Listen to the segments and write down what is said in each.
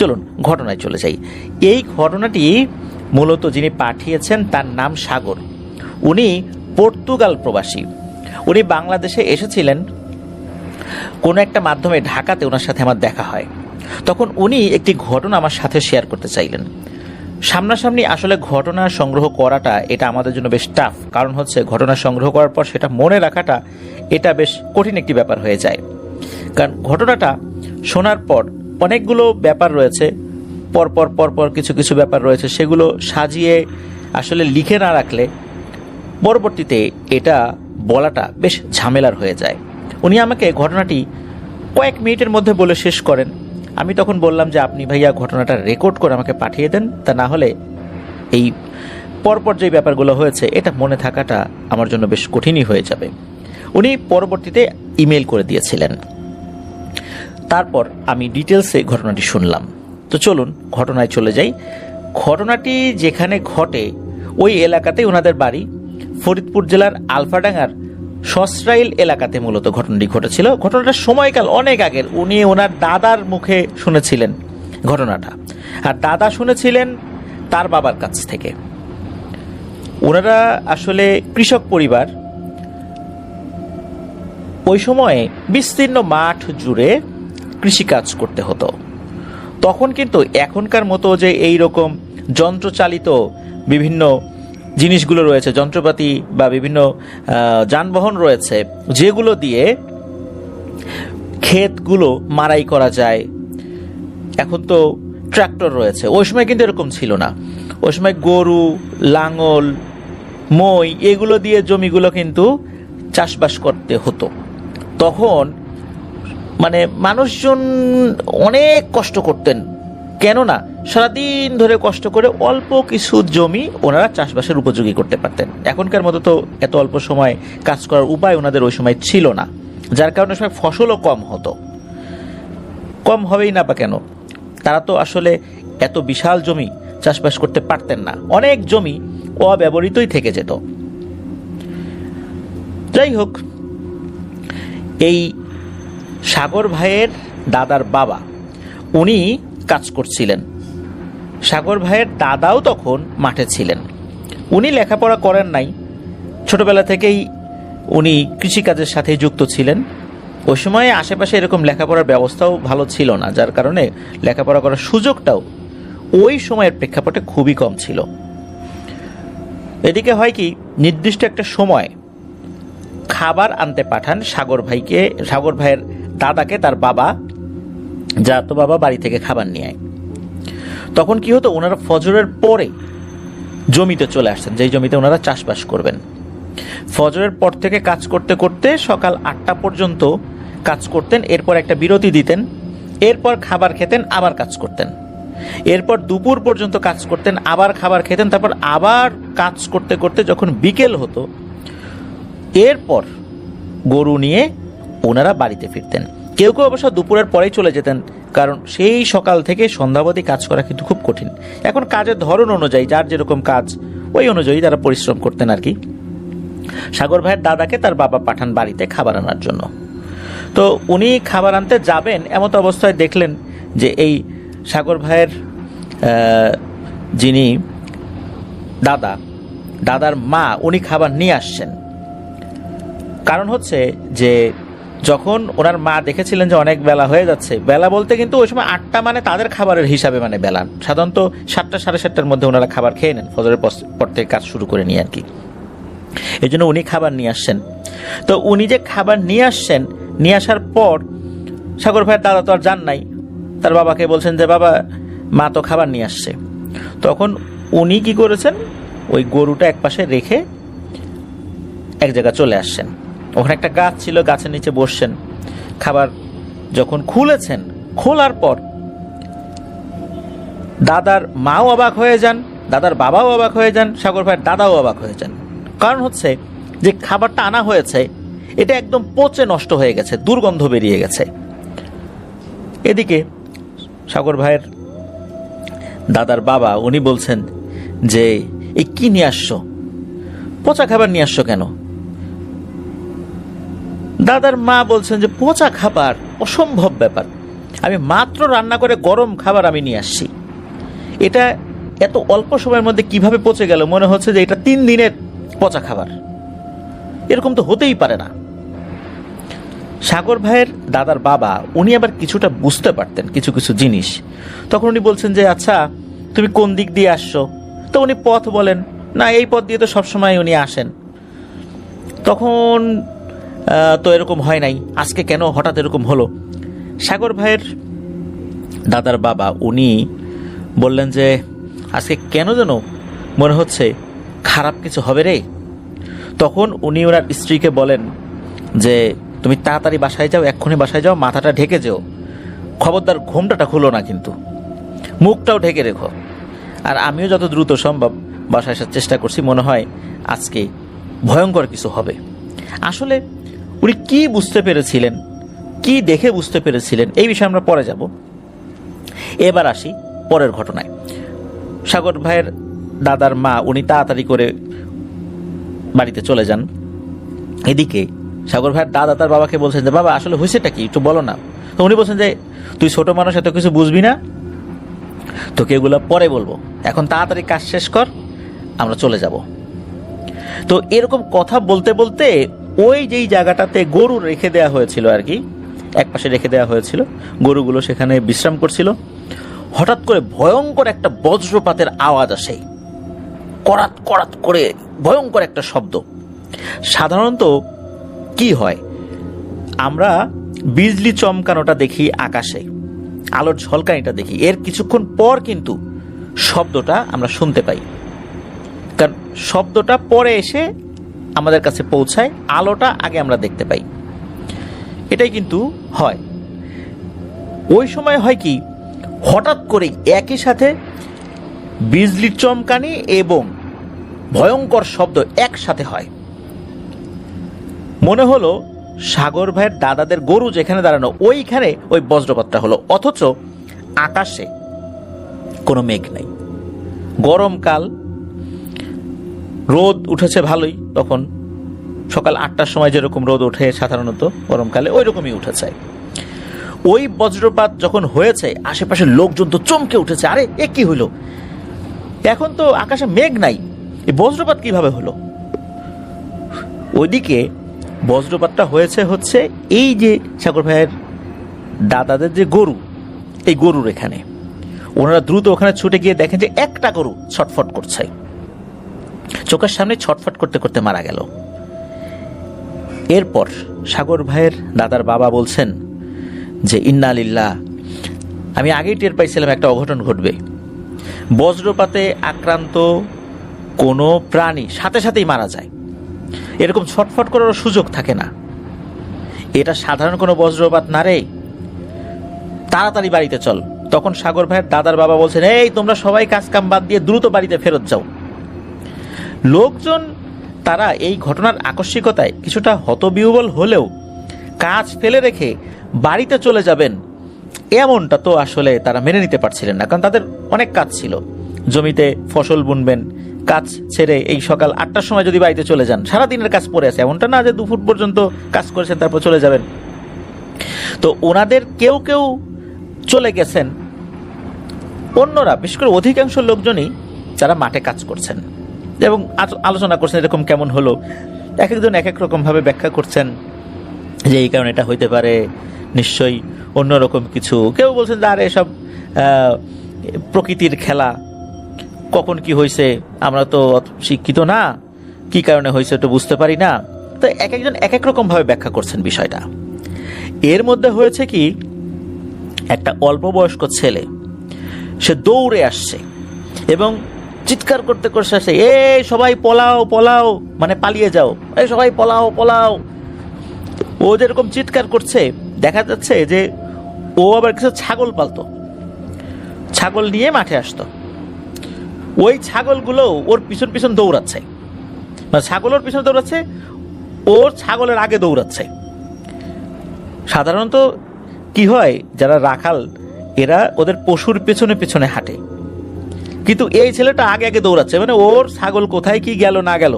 চলুন ঘটনায় চলে যাই। এই ঘটনাটি মূলত যিনি পাঠিয়েছেন তার নাম সাগর। উনি পর্তুগাল প্রবাসী। উনি বাংলাদেশে এসেছিলেন কোনো একটা মাধ্যমে ঢাকাতে ওনার সাথে আমার দেখা হয়। তখন উনি একটি ঘটনা আমার সাথে শেয়ার করতে চাইলেন। সামনাসামনি আসলে ঘটনা সংগ্রহ করাটা এটা আমাদের জন্য বেশ টাফ কারণ হচ্ছে ঘটনা সংগ্রহ করার পর সেটা মনে রাখাটা এটা বেশ কঠিন একটি ব্যাপার হয়ে যায়। কারণ ঘটনাটা শোনার পর অনেকগুলো ব্যাপার রয়েছে পরপর পরপর কিছু কিছু ব্যাপার রয়েছে, সেগুলো সাজিয়ে আসলে লিখে না রাখলে পরবর্তীতে এটা বলাটা বেশ ঝামেলার হয়ে যায়। উনি আমাকে ঘটনাটি কয়েক মিনিটের মধ্যে বলে শেষ করেন। আমি তখন বললাম যে, আপনি ভাইয়া ঘটনাটা রেকর্ড করে আমাকে পাঠিয়ে দেন, তা না হলে এই পরপর যে ব্যাপারগুলো হয়েছে, এটা মনে থাকাটা আমার জন্য বেশ কঠিনই হয়ে যাবে। উনি পরবর্তীতে ইমেল করে দিয়েছিলেন। তারপর আমি ডিটেলসে ঘটনাটি শুনলাম। তো চলুন ঘটনায় চলে যাই। ঘটনাটি যেখানে ঘটে, ওই এলাকাতেই ওনাদের বাড়ি। ফরিদপুর জেলার আলফাডাঙ্গার সসরাইল এলাকাতে মূলত ঘটনাটি ঘটেছিল। ঘটনাটার সময়কাল অনেক আগের। উনি ওনার দাদার মুখে শুনেছিলেন ঘটনাটা। আর দাদা শুনেছিলেন তার বাবার কাছ থেকে। ওনারা আসলে কৃষক পরিবার। ওই সময়ে বিস্তীর্ণ মাঠ জুড়ে কৃষিকাজ করতে হতো। তখন কিন্তু এখনকার মতো যে এই রকম যন্ত্রচালিত বিভিন্ন জিনিসগুলো রয়েছে, যন্ত্রপাতি বা বিভিন্ন যানবাহন রয়েছে, যেগুলো দিয়ে ক্ষেতগুলো মারাই করা যায়। এখন তো ট্রাক্টর রয়েছে। ওই সময় কিন্তু এরকম ছিল না। ওই সময় গরু, লাঙল, মই, এগুলো দিয়ে জমিগুলো কিন্তু চাষবাস করতে হতো। তখন মানে মানুষজন অনেক কষ্ট করতেন। কেননা সারাদিন ধরে কষ্ট করে অল্প কিছু জমি ওনারা চাষবাসের উপযোগী করতে পারতেন। এখনকার মতো তো এত অল্প সময় কাজ করার উপায় ওনাদের ওই সময় ছিল না। যার কারণে সময় ফসলও কম হতো। কম হবেই না বা কেন? তারা তো আসলে এত বিশাল জমি চাষবাস করতে পারতেন না। অনেক জমি অব্যবহৃতই থেকে যেত। যাই হোক, এই সাগর ভাইয়ের দাদার বাবা। উনি কাজ করছিলেন। সাগর ভাইয়ের দাদাও তখন মাঠে ছিলেন। উনি লেখাপড়া করেন নাই। ছোটবেলা থেকেই উনি কৃষিকাজের সাথে যুক্ত ছিলেন। ওই সময়ে আশেপাশে এরকম লেখাপড়ার ব্যবস্থাও ভালো ছিল না, যার কারণে লেখাপড়া করার সুযোগটাও ওই সময়ের প্রেক্ষাপটে খুবই কম ছিল। এদিকে হয় কি, নির্দিষ্ট একটা সময় খাবার আনতে পাঠান সাগর ভাইকে, সাগর ভাইয়ের দাদাকে তার বাবা যা তো বাবা বাড়ি থেকে খাবার নিয়ে আয়। তখন কি হতো, ওনারা ফজরের পরে জমিতে চলে আসতেন, যেই জমিতে ওনারা চাষবাস করবেন। ফজরের পর থেকে কাজ করতে করতে সকাল আটটা পর্যন্ত কাজ করতেন, এরপর একটা বিরতি দিতেন, এরপর খাবার খেতেন, আবার কাজ করতেন। এরপর দুপুর পর্যন্ত কাজ করতেন, আবার খাবার খেতেন, তারপর আবার কাজ করতে করতে যখন বিকেল হতো, এরপর গরু নিয়ে ওনারা বাড়িতে ফিরতেন। কেউ কেউ অবশ্য দুপুরের পরেই চলে যেতেন, কারণ সেই সকাল থেকে সন্ধ্যাবধি কাজ করা কিন্তু খুব কঠিন। এখন কাজের ধরন অনুযায়ী, যার যেরকম কাজ, ওই অনুযায়ী তারা পরিশ্রম করতেন আর কি। সাগর ভাইয়ের দাদাকে তার বাবা পাঠান বাড়িতে খাবার আনার জন্য। তো উনি খাবার আনতে যাবেন এমত অবস্থায় দেখলেন যে এই সাগর ভাইয়ের যিনি দাদা, দাদার মা, উনি খাবার নিয়ে আসছেন। কারণ হচ্ছে যে যখন ওনার মা দেখেছিলেন যে অনেক বেলা হয়ে যাচ্ছে, বেলা বলতে কিন্তু ওই সময় আটটা মানে তাদের খাবারের হিসাবে মানে বেলা। সাধারণত সাতটা, সাড়ে সাতটার মধ্যে ওনারা খাবার খেয়ে নেন, ফজরের পর- থেকে কাজ শুরু করে নিয়ে আর কি। এই জন্য উনি খাবার নিয়ে আসছেন। তো উনি যে খাবার নিয়ে আসছেন, নিয়ে আসার পর সাগর ভাইয়ের দাদা তো আর যান নাই। তার বাবাকে বলছেন যে, বাবা, মা তো খাবার নিয়ে আসছে। তখন উনি কি করেছেন? ওই গরুটা একপাশে রেখে এক জায়গায় চলে আসছেন। ওখানে একটা গাছ ছিল, গাছের নিচে বসছেন। খাবার যখন খুলেছেন, খোলার পর দাদার মাও অবাক হয়ে যান, দাদার বাবাও অবাক হয়ে যান, সাগর ভাইয়ের দাদাও অবাক হয়ে যান। কারণ হচ্ছে যে খাবারটা আনা হয়েছে, এটা একদম পচে নষ্ট হয়ে গেছে, দুর্গন্ধ বেরিয়ে গেছে। এদিকে সাগর ভাইয়ের দাদার বাবা, উনি বলছেন যে এই কি নিয়ে আসছো? পচা খাবার নিয়ে আসছো কেন? দাদার মা বলছেন যে, পচা খাবার অসম্ভব ব্যাপার। আমি মাত্র রান্না করে গরম খাবার আমি নিয়ে আসছি। এটা এত অল্প সময়ের মধ্যে কীভাবে পচে গেল? মনে হচ্ছে যে এটা তিন দিনের পচা খাবার। এরকম তো হতেই পারে না। সাগর ভাইয়ের দাদার বাবা, উনি আবার কিছুটা বুঝতে পারতেন কিছু কিছু জিনিস। তখন উনি বলছেন যে আচ্ছা তুমি কোন দিক দিয়ে আসছো? তো উনি পথ বলেন, না, এই পথ দিয়ে তো সবসময় উনি আসেন। তখন তো এরকম হয় নাই। আজকে কেন হঠাৎ এরকম হলো? সাগর ভাইয়ের দাদার বাবা, উনি বললেন যে, আজকে কেন যেন মনে হচ্ছে খারাপ কিছু হবে রে? তখন উনি ওনার স্ত্রীকে বলেন যে, তুমি তাড়াতাড়ি বাসায় যাও, এক্ষুনি বাসায় যাও, মাথাটা ঢেকে যেও। খবরদার ঘুমটাটা খুলো না কিন্তু। মুখটাও ঢেকে রেখো। আর আমিও যত দ্রুত সম্ভব বাসায় আসার চেষ্টা করছি, মনে হয় আজকে ভয়ঙ্কর কিছু হবে। আসলে উনি কি বুঝতে পেরেছিলেন? কি দেখে বুঝতে পেরেছিলেন? এই বিষয়ে আমরা পরে যাব। এবার আসি পরের ঘটনায়। সাগর ভাইয়ের দাদার মা, উনি তাড়াতাড়ি করে বাড়িতে চলে যান। এদিকে সাগর ভাইয়ের দাদা তার বাবাকে বলছেন যে, বাবা, আসলে হয়েছেটা কি? একটু বলো না। তো উনি বলছেন যে, তুই ছোট মানুষ, এত কিছু বুঝবি না? তোকে এগুলো পরে বলব। এখন তাড়াতাড়ি কাজ শেষ কর, আমরা চলে যাব। তো এরকম কথা বলতে বলতে ওই যেই জায়গাটাতে গরু রেখে দেওয়া হয়েছিল আর কি, এক পাশে রেখে দেওয়া হয়েছিল, গরুগুলো সেখানে বিশ্রাম করছিল। হঠাৎ করে ভয়ঙ্কর একটা বজ্রপাতের আওয়াজ আসে। করাত করাত করে ভয়ঙ্কর একটা শব্দ। সাধারণত কি হয়? আমরা বিজলি চমকানোটা দেখি আকাশে, আলোর ঝলকানিটা দেখি। এর কিছুক্ষণ পর কিন্তু শব্দটা আমরা শুনতে পাই। কারণ শব্দটা পরে এসে আমাদের কাছে পৌঁছায়, আলোটা আগে আমরা দেখতে পাই। এটাই কিন্তু হয়। ওই সময় হয় কি, হঠাৎ করে একই সাথে বিজলির চমকানি এবং ভয়ঙ্কর শব্দ একসাথে হয়। মনে হলো সাগর ভাইয়ের দাদাদের গরু যেখানে দাঁড়ানো, ওইখানে ওই বজ্রপাতটা হলো, অথচ আকাশে কোনো মেঘ নেই। গরমকাল রোদ উঠেছে ভালোই তখন। সকাল আটটার সময় যেরকম রোদ ওঠে সাধারণত, গরমকালে ওই রকমই উঠেছে। ওই বজ্রপাত যখন হয়েছে, আশেপাশের লোকজন তো চমকে উঠেছে, আরে এ কি হইল এখন তো আকাশে মেঘ নাই, এই বজ্রপাত কীভাবে হলো? ওইদিকে বজ্রপাতটা হয়েছে হচ্ছে এই যে সাগর ভাইয়ের দাদাদের যে গরু, এই গরুর এখানে। ওনারা দ্রুত ওখানে ছুটে গিয়ে দেখেন যে একটা গরু ছটফট করছে। চোখের সামনে ছটফট করতে করতে মারা গেল। এরপর সাগর ভাইয়ের দাদার বাবা বলছেন যে, ইন্না আলিল্লাহ আমি আগেই টের পাইছিলাম একটা অঘটন ঘটবে। বজ্রপাতে আক্রান্ত কোনো প্রাণী সাথে সাথেই মারা যায়। এরকম ছটফট করার সুযোগ থাকে না। এটা সাধারণ কোনো বজ্রপাত না রে। তাড়াতাড়ি বাড়িতে চল। তখন সাগর ভাইয়ের দাদার বাবা বলছেন, এই, তোমরা সবাই কাজ কাম বাদ দিয়ে দ্রুত বাড়িতে ফেরত যাও। লোকজন, তারা এই ঘটনার আকস্মিকতায় কিছুটা হতবিহবল হলেও কাজ ফেলে রেখে বাড়িতে চলে যাবেন। এমনটা তো আসলে তারা মেনে নিতে পারছিলেন না, কারণ তাদের অনেক কাজ ছিল। জমিতে ফসল বুনবেন, কাজ ছেড়ে এই সকাল আটটার সময় যদি বাড়িতে চলে যান সারা দিনের কাজ পড়ে আছে। এমনটা না যে দুপুর পর্যন্ত কাজ করেছেন, তারপর চলে যাবেন। তো ওনাদের কেউ কেউ চলে গেছেন। অন্যরা, বিশেষ করে অধিকাংশ লোকজনই যারা মাঠে কাজ করছেন। এবং আলোচনা করছেন এরকম কেমন হলো? এক একজন এক এক রকমভাবে ব্যাখ্যা করছেন যে এই কারণে এটা হইতে পারে, নিশ্চয়ই অন্যরকম কিছু। কেউ বলছেন যে, আরে এসব প্রকৃতির খেলা, কখন কি হয়েছে আমরা তো শিক্ষিত না, কি কারণে হয়েছে তো বুঝতে পারি না। তো এক একজন এক এক রকমভাবে ব্যাখ্যা করছেন বিষয়টা। এর মধ্যে হয়েছে কি, একটা অল্প বয়স্ক ছেলে, সে দৌড়ে আসছে এবং চিৎকার করতে করতে আসছে এ সবাই পলাও পলাও মানে পালিয়ে যাও। এই সবাই পলাও পলাও। ও যেরকম চিৎকার করছে, দেখা যাচ্ছে যে ও আবার কিছু ছাগল পালতো। ছাগল নিয়ে মাঠে আসতো। ওই ছাগলগুলো ওর পিছন পিছন দৌড়াচ্ছে। মানে ছাগল ওর পিছনে দৌড়াচ্ছে, ওর ছাগলের আগে দৌড়াচ্ছে। সাধারণত কি হয়, যারা রাখাল, এরা ওদের পশুর পেছনে পেছনে হাঁটে। কিন্তু এই ছেলেটা আগে আগে দৌড়াচ্ছে। মানে ওর ছাগল কোথায় কি গেল, না গেল,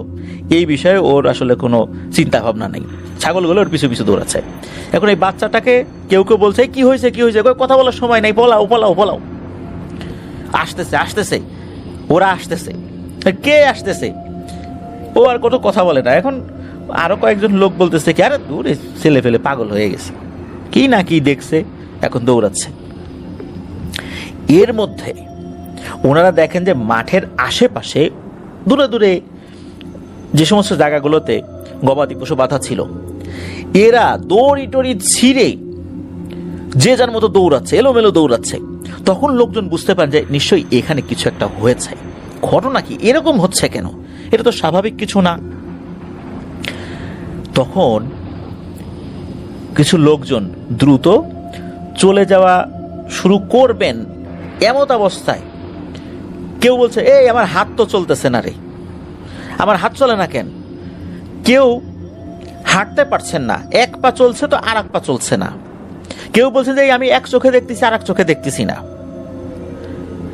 এই বিষয়ে ওর আসলে কোনো চিন্তা ভাবনা নেই। ছাগলগুলো ওর পিছু পিছু দৌড়াচ্ছে। এখন এই বাচ্চাটাকে কেউ কেউ বলছে কি হয়েছে কি হয়েছে? কথা বলার সময় নাই, পলাও পলাও পলাও। আসতেছে আসতেছে। ওরা আসতেছে। কে আসতেছে? ও আর কত কথা বলে না। এখন আরও কয়েকজন লোক বলতেছে কি, আরে দূর ছেলে ফেলে পাগল হয়ে গেছে। কি না কি দেখছে, এখন দৌড়াচ্ছে। এর মধ্যে ওনারা দেখেন যে মাঠের আশেপাশে দূরে দূরে যে সমস্ত জায়গাগুলোতে গবাদি পশু বাঁধা ছিল, এরা দড়ি টড়ি ছিঁড়ে যে যার মতো দৌড়াচ্ছে, এলোমেলো দৌড়াচ্ছে। তখন লোকজন বুঝতে পারেন যে নিশ্চয়ই এখানে কিছু একটা হয়েছে। ঘটনা কি? এরকম হচ্ছে কেন? এটা তো স্বাভাবিক কিছু না। তখন কিছু লোকজন দ্রুত চলে যাওয়া শুরু করবেন এমত অবস্থায়। কেউ বলছে, এই, আমার হাত তো চলতেছে না রে। আমার হাত চলে না কেন? কেউ হাঁটতে পারছেন না। এক পা চলছে তো আর এক পা চলছে না। কেউ বলছেন যে আমি এক চোখে দেখতেছি আর এক চোখে দেখতেছি না।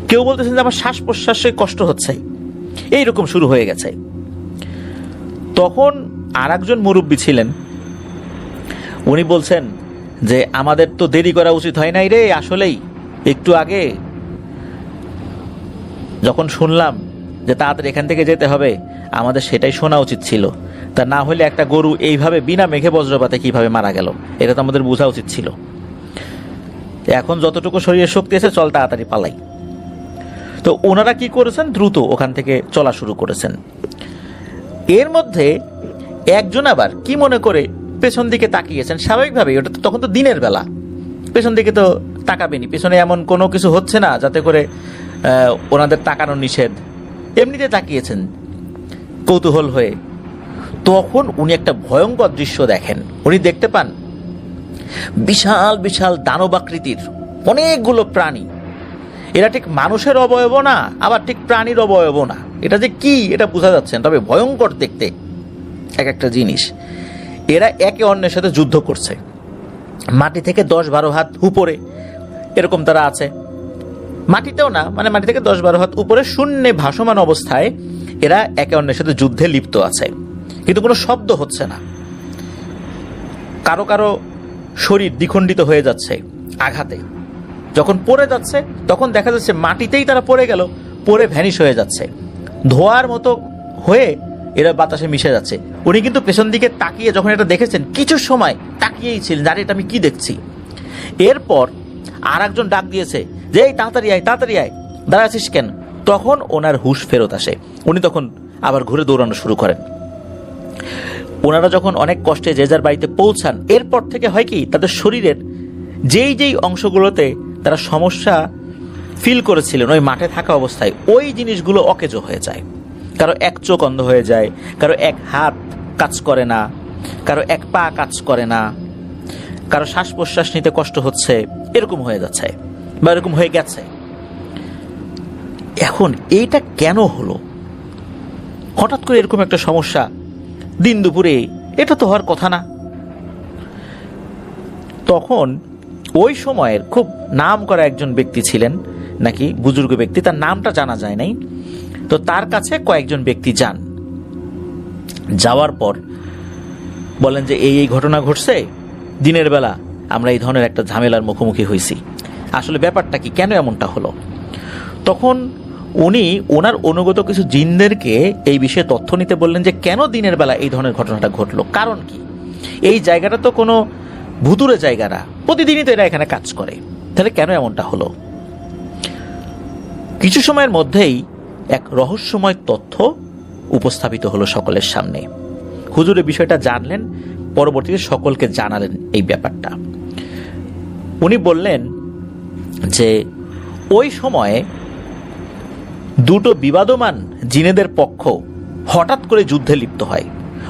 কেউ বলতেছেন যে, আমার শ্বাস প্রশ্বাসে কষ্ট হচ্ছে। এইরকম শুরু হয়ে গেছে। তখন আর একজন মুরব্বী ছিলেন। উনি বলছেন যে, আমাদের তো দেরি করা উচিত হয় নাই রে, আসলেই। একটু আগে যখন শুনলাম যে তাড়াতাড়ি এখান থেকে যেতে হবে, আমাদের সেটাই শোনা উচিত ছিল। তা না হলে একটা গরু এইভাবে বিনা মেঘে বজ্রপাতে কীভাবে মারা গেল, এটা তো আমাদের বোঝা উচিত ছিল। এখন যতটুকু শরীরে শক্তি আছে, চল তাড়াতাড়ি পালাই। তো ওনারা কি করেছেন? দ্রুত ওখান থেকে চলা শুরু করেছেন। এর মধ্যে একজন আবার কি মনে করে পেছন দিকে তাকিয়েছেন? স্বাভাবিকভাবেই, ওটা তো তখন তো দিনের বেলা। পেছন দিকে তো তাকাবেনি পেছনে এমন কোনো কিছু হচ্ছে না, যাতে করে ওনাদের তাকানো নিষেধ। এমনিতে তাকিয়েছেন কৌতূহল হয়ে। তখন উনি একটা ভয়ঙ্কর দৃশ্য দেখেন। উনি দেখতে পান বিশাল বিশাল দানবাকৃতির অনেকগুলো প্রাণী। এরা ঠিক মানুষের অবয়ব না, আবার ঠিক প্রাণীর অবয়ব না। এটা যে কি, এটা বোঝা যাচ্ছে তবে ভয়ঙ্কর দেখতে এক একটা জিনিস। এরা একে অন্যের সাথে যুদ্ধ করছে। মাটি থেকে দশ বারো হাত উপরে, এরকম তারা আছে। মাটিতেও না মানে মাটি থেকে দশ বারো হাত উপরে শূন্যে ভাসমান অবস্থায় এরা একে অন্যের সাথে যুদ্ধে লিপ্ত আছে। কিন্তু কোনো শব্দ হচ্ছে না। কারও কারও শরীর দ্বিখণ্ডিত হয়ে যাচ্ছে আঘাতে। যখন পড়ে যাচ্ছে, তখন দেখা যাচ্ছে মাটিতেই তারা পড়ে গেল, পড়ে ভ্যানিশ হয়ে যাচ্ছে। ধোয়ার মতো হয়ে এরা বাতাসে মিশে যাচ্ছে। উনি কিন্তু পেছন দিকে তাকিয়ে যখন এটা দেখেছেন, কিছু সময় তাকিয়েই ছিলেন জানি এটা আমি কি দেখছি? এরপর আর একজন ডাক দিয়েছে যে এই তাড়াতাড়ি আয় তাড়াতাড়ি আয়। দাঁড়াচ্ছিস কেন? তখন ওনার হুশ ফেরত আসে। উনি তখন আবার ঘুরে দৌড়ানো শুরু করেন। ওনারা যখন অনেক কষ্টে যে যার বাড়িতে পৌঁছান, এরপর থেকে হয় কি, তাদের শরীরের যেই যেই অংশগুলোতে তারা সমস্যা ফিল করেছিলেন, ওই মাঠে থাকা অবস্থায়, ওই জিনিসগুলো অকেজো হয়ে যায়। কারও এক চোখ অন্ধ হয়ে যায়, কারও এক হাত কাজ করে না, কারও এক পা কাজ করে না, কারও শ্বাস প্রশ্বাস নিতে কষ্ট হচ্ছে, এরকম হয়ে যাচ্ছে। বা এরকম হয়ে গেছে। এখন এইটা কেন হলো? হঠাৎ করে এরকম একটা সমস্যা দিন দুপুরে, এটা তো হওয়ার কথা না। তখন ওই সময়ের খুব নাম করা একজন ব্যক্তি ছিলেন, নাকি বুজুর্গ ব্যক্তি, তার নামটা জানা যায় নাই। তো তার কাছে কয়েকজন ব্যক্তি যান। যাওয়ার পর বলেন যে, এই এই ঘটনা ঘটছে, দিনের বেলা আমরা এই ধরনের একটা ঝামেলার মুখোমুখি হয়েছি। আসলে ব্যাপারটা কি? কেন এমনটা হলো? তখন উনি ওনার অনুগত কিছু জিনদেরকে এই বিষয়ে তথ্য নিতে বললেন যে, কেন দিনের বেলা এই ধরনের ঘটনাটা ঘটলো? কারণ কি? এই জায়গাটা তো কোনো ভুতুরে জায়গা না। প্রতিদিনই তো এরা এখানে কাজ করে। তাহলে কেন এমনটা হলো? কিছু সময়ের মধ্যেই এক রহস্যময় তথ্য উপস্থাপিত হলো সকলের সামনে। হুজুরে বিষয়টা জানলেন, পরবর্তীতে সকলকে জানালেন এই ব্যাপারটা। উনি বললেন যে ওই সময়ে দুটো বিবাদমান জিনেদের পক্ষ হঠাৎ করে যুদ্ধে লিপ্ত হয়।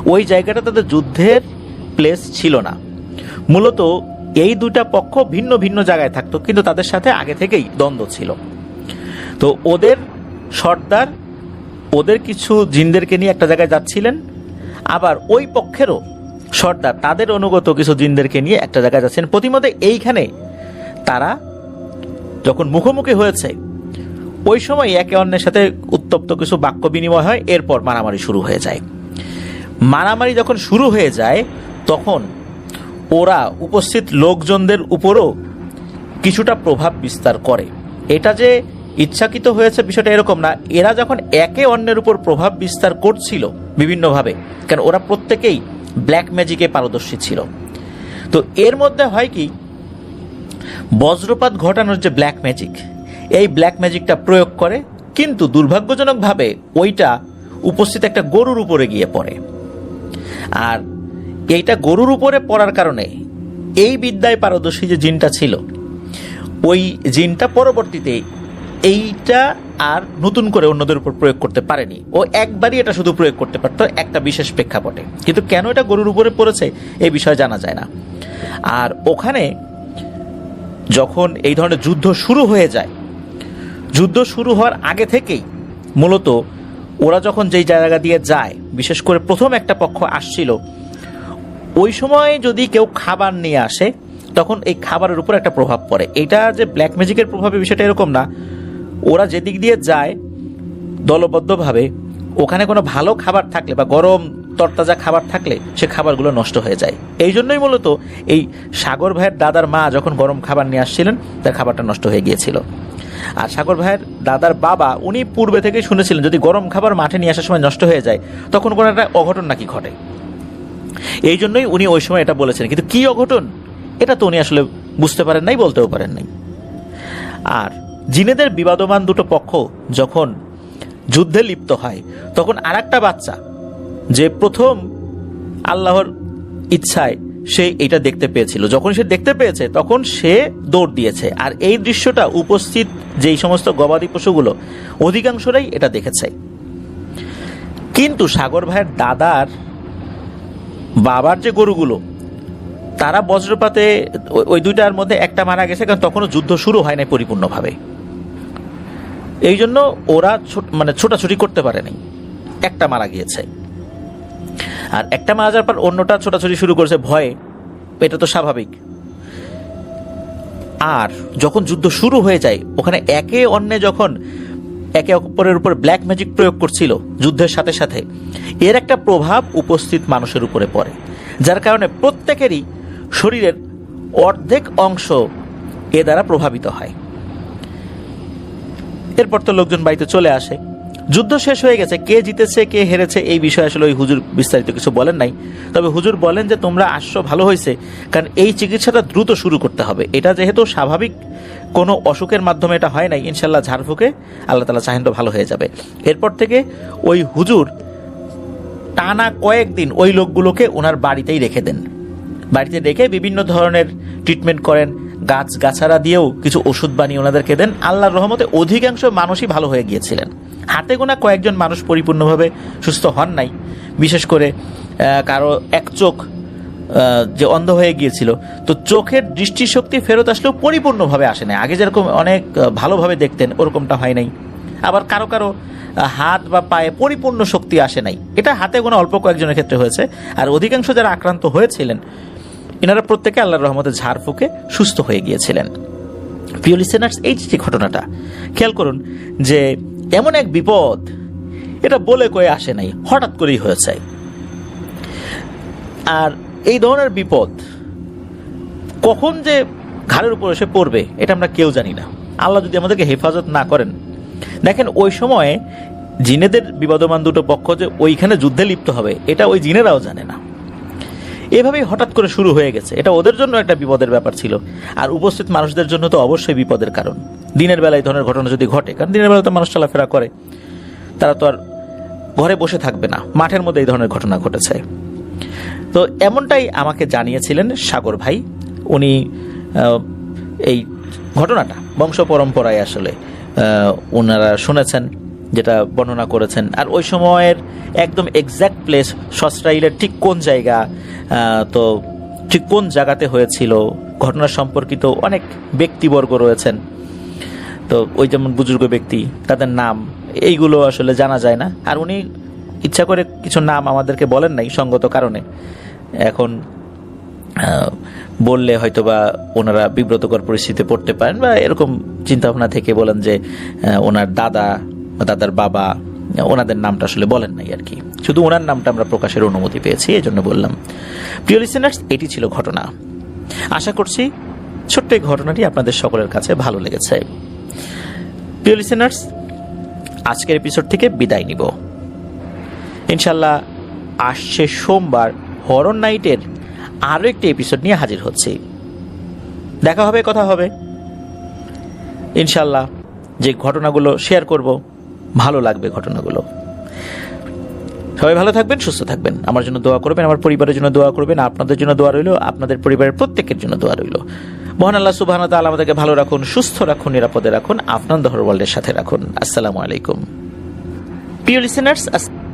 ওই জায়গাটা তাদের যুদ্ধের প্লেস ছিল না। মূলত এই দুটা পক্ষ ভিন্ন ভিন্ন জায়গায় থাকতো, কিন্তু তাদের সাথে আগে থেকেই দ্বন্দ্ব ছিল। তো ওদের সর্দার, ওদের কিছু জিনদেরকে নিয়ে একটা জায়গায় যাচ্ছিলেন। আবার ওই পক্ষেরও সর্দার, তাদের অনুগত কিছু জিনদেরকে নিয়ে একটা জায়গায় যাচ্ছেন প্রতিমতে এইখানে তারা যখন মুখোমুখি হয়েছে, ওই সময় একে অন্যের সাথে উত্তপ্ত কিছু বাক্য বিনিময় হয়, এরপর মারামারি শুরু হয়ে যায়। মারামারি যখন শুরু হয়ে যায়, তখন ওরা উপস্থিত লোকজনদের উপরও কিছুটা প্রভাব বিস্তার করে। এটা যে ইচ্ছাকৃত হয়েছে বিষয়টা এরকম না। এরা যখন একে অন্যের উপর প্রভাব বিস্তার করছিল বিভিন্নভাবে কারণ ওরা প্রত্যেকেই ব্ল্যাক ম্যাজিকে পারদর্শী ছিল। তো এর মধ্যে হয় কি বজ্রপাত ঘটানোর যে ব্ল্যাক ম্যাজিক এই ব্ল্যাক ম্যাজিকটা প্রয়োগ করে, কিন্তু দুর্ভাগ্যজনকভাবে ওইটা উপস্থিত একটা গরুর উপরে গিয়ে পড়ে। আর এইটা গরুর উপরে পড়ার কারণে এই বিদ্যায় পারদর্শী যে জিনটা ছিল, ওই জিনটা পরবর্তীতে এইটা আর নতুন করে অন্যদের উপর প্রয়োগ করতে পারেনি। ও একবারই এটা শুধু প্রয়োগ করতে পারতো, একটা বিশেষ প্রেক্ষাপটে। কিন্তু কেন এটা গরুর উপরে পড়েছে এই বিষয়ে জানা যায় না। আর ওখানে যখন এই ধরনের যুদ্ধ শুরু হয়ে যায়, যুদ্ধ শুরু হওয়ার আগে থেকেই মূলত ওরা যখন যেই জায়গা দিয়ে যায়, বিশেষ করে প্রথম একটা পক্ষ আসছিল, ওই সময় যদি কেউ খাবার নিয়ে আসে, তখন এই খাবারের উপর একটা প্রভাব পড়ে। এটা যে ব্ল্যাক ম্যাজিকের প্রভাবে বিষয়টা এরকম না। ওরা যেদিক দিয়ে যায়, দলবদ্ধভাবে, ওখানে কোনো ভালো খাবার থাকলে বা গরম তরতাজা খাবার থাকলে সে খাবারগুলো নষ্ট হয়ে যায়। এই জন্যই মূলত এই সাগর ভাইয়ের দাদার মা যখন গরম খাবার নিয়ে আসছিলেন, তার খাবারটা নষ্ট হয়ে গিয়েছিল। আর সাগর ভাইয়ের দাদার বাবা, উনি পূর্বে থেকেই শুনেছিলেন, যদি গরম খাবার মাঠে নিয়ে আসার সময় নষ্ট হয়ে যায়, তখন কোনো একটা অঘটন নাকি ঘটে। এই জন্যই উনি ওই সময় এটা বলেছেন। কিন্তু কি অঘটন? এটা তো উনি আসলে বুঝতে পারেন নাই, বলতেও পারেন নাই। আর জিনেদের বিবাদমান দুটো পক্ষ যখন যুদ্ধে লিপ্ত হয়, তখন আর বাচ্চা যে প্রথম আল্লাহর ইচ্ছায় সে এটা দেখতে পেয়েছিল। যখন সে দেখতে পেয়েছে, তখন সে দৌড় দিয়েছে। আর এই দৃশ্যটা উপস্থিত যেই সমস্ত গবাদি পশুগুলো, অধিকাংশরাই এটা দেখেছে। কিন্তু সাগর ভাইয়ের দাদার বাবার যে গরুগুলো, তারা বজ্রপাতে ওই- দুইটার মধ্যে একটা মারা গেছে, কারণ তখনও যুদ্ধ শুরু হয় নাই পরিপূর্ণভাবে। এই জন্য ওরা মানে ছোটাছুটি করতে পারেনি। একটা মারা গিয়েছে। আর একটা মারা যাওয়ার পর অন্যটা ছোটাছুটি শুরু করেছে ভয়ে। এটা তো স্বাভাবিক। আর যখন যুদ্ধ শুরু হয়ে যায়, ওখানে একে অন্যে যখন একে অপরের উপর ব্ল্যাক ম্যাজিক প্রয়োগ করছিল যুদ্ধের সাথে সাথে, এর একটা প্রভাব উপস্থিত মানুষের উপরে পড়ে, যার কারণে প্রত্যেকেরই শরীরের অর্ধেক অংশ এ দ্বারা প্রভাবিত হয়। এরপর তো লোকজন বাড়িতে চলে আসে। যুদ্ধ শেষ হয়ে গেছে। কে জিতেছে, কে হেরেছে, এই বিষয়ে আসলে ওই হুজুর বিস্তারিত কিছু বলেন নাই। তবে হুজুর বলেন যে, তোমরা আসছো ভালো হয়েছে, কারণ এই চিকিৎসাটা দ্রুত শুরু করতে হবে। এটা যেহেতু স্বাভাবিক, কোনো অসুখের মাধ্যমে এটা হয় নাই ইনশাল্লাহ ঝাড়ফুঁকে আল্লাহ তালা চাহেন তো ভালো হয়ে যাবে। এরপর থেকে ওই হুজুর টানা কয়েকদিন ওই লোকগুলোকে ওনার বাড়িতেই রেখে দেন। বাড়িতে রেখে বিভিন্ন ধরনের ট্রিটমেন্ট করেন গাছ গাছারা দিয়েও কিছু ওষুধ বানিয়ে ওনাদেরকে দেন। আল্লাহর রহমতে অধিকাংশ মানুষই ভালো হয়ে গিয়েছিলেন। হাতে গোনা কয়েকজন মানুষ পরিপূর্ণভাবে সুস্থ হন নাই। বিশেষ করে কারও এক চোখ যে অন্ধ হয়ে গিয়েছিল, তো চোখের দৃষ্টিশক্তি ফেরত আসলেও পরিপূর্ণভাবে আসে নাই। আগে যেরকম অনেক ভালোভাবে দেখতেন, ওরকমটা হয় নাই। আবার কারও কারও হাত বা পায়ে পরিপূর্ণ শক্তি আসে নাই। এটা হাতে গোনা অল্প কয়েকজনের ক্ষেত্রে হয়েছে। আর অধিকাংশ যারা আক্রান্ত হয়েছিলেন এনারা প্রত্যেকে আল্লাহর রহমতে ঝাড়ফুঁকে সুস্থ হয়ে গিয়েছিলেন। প্রিয় লিসেনার্স এই যে ঘটনাটা, খেয়াল করুন যে এমন এক বিপদ, এটা বলে কয়ে আসে নাই, হঠাৎ করেই হয়েছে। আর এই ধরনের বিপদ কখন যে ঘাড়ের উপর এসে পড়বে, এটা আমরা কেউ জানি না। আল্লাহ যদি আমাদেরকে হেফাজত না করেন, দেখেন ওই সময়ে জিনেদের বিবাদমান দুটো পক্ষ যে ওইখানে যুদ্ধে লিপ্ত হবে, এটা ওই জিনেরাও জানে না। এভাবেই হঠাৎ করে শুরু হয়ে গেছে। এটা ওদের জন্য একটা বিপদের ব্যাপার ছিল। আর উপস্থিত মানুষদের জন্য তো অবশ্যই বিপদের কারণ। দিনের বেলায় ধরনের ঘটনা যদি ঘটে, কারণ দিনের বেলা তো মানুষ চলাফেরা করে, তারা তো আর ঘরে বসে থাকবে না। মাঠের মধ্যে এই ধরনের ঘটনা ঘটেছে। তো এমনটাই আমাকে জানিয়েছিলেন সাগর ভাই। উনি এই ঘটনাটা, বংশ পরম্পরায় আসলে ওনারা শুনেছেন, যেটা বর্ণনা করেছেন। আর ওই সময়ের একদম এক্স্যাক্ট প্লেস সস্রাইলের ঠিক কোন জায়গা তো ঠিক কোন জায়গাতে হয়েছিল, ঘটনা সম্পর্কিত অনেক ব্যক্তিবর্গ রয়েছেন। তো ওই যেমন বুজুর্গ ব্যক্তি, তাদের নাম, এইগুলো আসলে জানা যায় না। আর উনি ইচ্ছা করে কিছু নাম আমাদেরকে বলেন নাই সঙ্গত কারণে। এখন বললে হয়তো বা ওনারা বিব্রতকর পরিস্থিতিতে পড়তে পারেন বা এরকম চিন্তা ভাবনা থেকে বলেন যে ওনার দাদা বা দাদার বাবা ওনাদের নামটা আসলে বলেন নাই আর কি। শুধু ওনার নামটা আমরা প্রকাশের অনুমতি পেয়েছি এই জন্য বললাম। প্রিয় লিসেনার্স এটি ছিল ঘটনা। আশা করছি ছোট্ট এই ঘটনাটি আপনাদের সকলের কাছে ভালো লেগেছে। প্রিয় লিসেনার্স আজকের এপিসোড থেকে বিদায় নিব। ইনশাল্লাহ আসছে সোমবার হরন নাইটের আরও একটি এপিসোড নিয়ে হাজির হচ্ছি। দেখা হবে, কথা হবে। ইনশাল্লাহ যে ঘটনাগুলো শেয়ার করব ভালো লাগবে ঘটনাগুলো। সবাই ভালো থাকবেন, সুস্থ থাকবেন। আমার জন্য দোয়া করবেন, আমার পরিবারের জন্য দোয়া করবেন, আপনাদের জন্য দোয়া রইল, আপনাদের পরিবারের প্রত্যেকের জন্য দোয়া রইল। মহান আল্লাহ সুবাহ তাআলা আমাদেরকে ভালো রাখুন, সুস্থ রাখুন, নিরাপদে রাখুন আপনার দহর ওয়ার্ল্ডের সাথে রাখুন। আসসালামু আলাইকুম। প্রিয় লিসেনার্স